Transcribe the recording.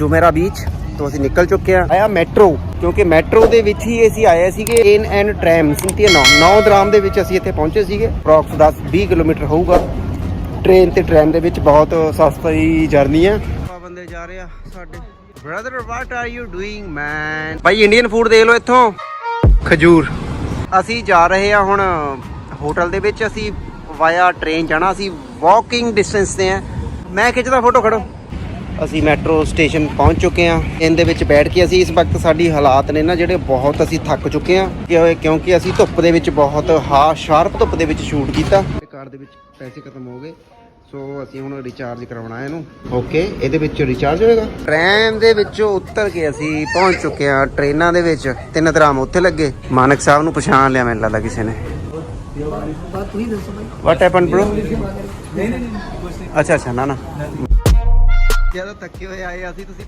ਜੁਮੇਰਾ beach ਤੋਂ ਅਸੀਂ ਨਿਕਲ ਚੁੱਕੇ ਆ ਆਇਆ ਮੈਟਰੋ ਕਿਉਂਕਿ ਮੈਟਰੋ ਦੇ ਵਿੱਚ ਹੀ ਅਸੀਂ ਆਏ ਸੀਗੇ ਇਨ ਐਂਡ ਟ੍ਰੈਮ ਸਿੰਤੀਆ 9 9 ਦਰਾਮ ਦੇ ਵਿੱਚ ਅਸੀਂ ਇੱਥੇ ਪਹੁੰਚੇ ਸੀਗੇ। ਅਪਰੋਕਸ 10 20 ਕਿਲੋਮੀਟਰ ਹੋਊਗਾ। ਟ੍ਰੇਨ ਤੇ ਟ੍ਰੈਨ ਦੇ ਵਿੱਚ ਬਹੁਤ ਸਸਤੀ ਜਰਨੀ ਆ। ਬੰਦੇ ਜਾ ਰਹੇ ਆ ਸਾਡੇ। Brother what are you doing man Bhai Indian food ਦੇਖ ਲਓ ਇੱਥੋਂ। ਖਜੂਰ। ਅਸੀਂ ਜਾ ਰਹੇ ਆ ਹੁਣ ਹੋਟਲ ਦੇ ਵਿੱਚ। ਅਸੀਂ ਵਾਇਆ ਟ੍ਰੇਨ ਜਾਣਾ, ਅਸੀਂ ਵਾਕਿੰਗ ਡਿਸਟੈਂਸ ਤੇ ਆ। ਮੈਂ ਖਿੱਚਦਾ ਫੋਟੋ ਖੜੋ। ਅਸੀਂ ਮੈਟਰੋ ਸਟੇਸ਼ਨ ਪਹੁੰਚ ਚੁੱਕੇ ਆ ਇਹਦੇ ਵਿੱਚ ਬੈਠ ਕੇ ਅਸੀਂ ਇਸ ਵਕਤ ਸਾਡੀ ਹਾਲਾਤ ਨੇ ਨਾ ਜਿਹੜੇ ਬਹੁਤ ਅਸੀਂ ਥੱਕ ਚੁੱਕੇ ਆ ਕਿ- ਕਿਉਂਕਿ ਅਸੀਂ ਧੁੱਪ ਦੇ ਵਿੱਚ ਬਹੁਤ ਹਾ ਸ਼ਾਰਪ ਧੁੱਪ ਦੇ ਵਿੱਚ ਸ਼ੂਟ ਕੀਤਾ। ਕਾਰ ਦੇ ਵਿੱਚ ਪੈਸੇ ਖਤਮ ਹੋ ਗਏ। ਸੋ ਅਸੀਂ ਹੁਣ ਰਿਚਾਰਜ ਕਰਵਾਉਣਾ ਇਹਨੂੰ। ਓਕੇ ਇਹਦੇ ਵਿੱਚ ਰਿਚਾਰਜ ਹੋਏਗਾ? ਟ੍ਰੇਨ ਦੇ ਵਿੱਚੋਂ ਉੱਤਰ ਕੇ ਅਸੀਂ ਪਹੁੰਚ ਚੁੱਕੇ ਆ ਟ੍ਰੇਨਾਂ ਦੇ ਵਿੱਚ। ਤਿੰਨ ਦਰਾਮ ਉੱਥੇ ਲੱਗੇ। ਮਾਨਕ ਸਾਹਿਬ ਨੂੰ ਪਛਾਣ ਲਿਆ ਮੈਨੂੰ ਲੱਗਦਾ ਕਿਸੇ ਨੇ। ਵਾਟ ਹੈਪਨ ਬ੍ਰੋ ਅੱਛਾ ਅੱਛਾ ਨਾ ਨਾ। ਜ਼ਿਆਦਾ ਥੱਕੇ ਹੋਏ ਆਏ ਅਸੀਂ ਤੁਸੀਂ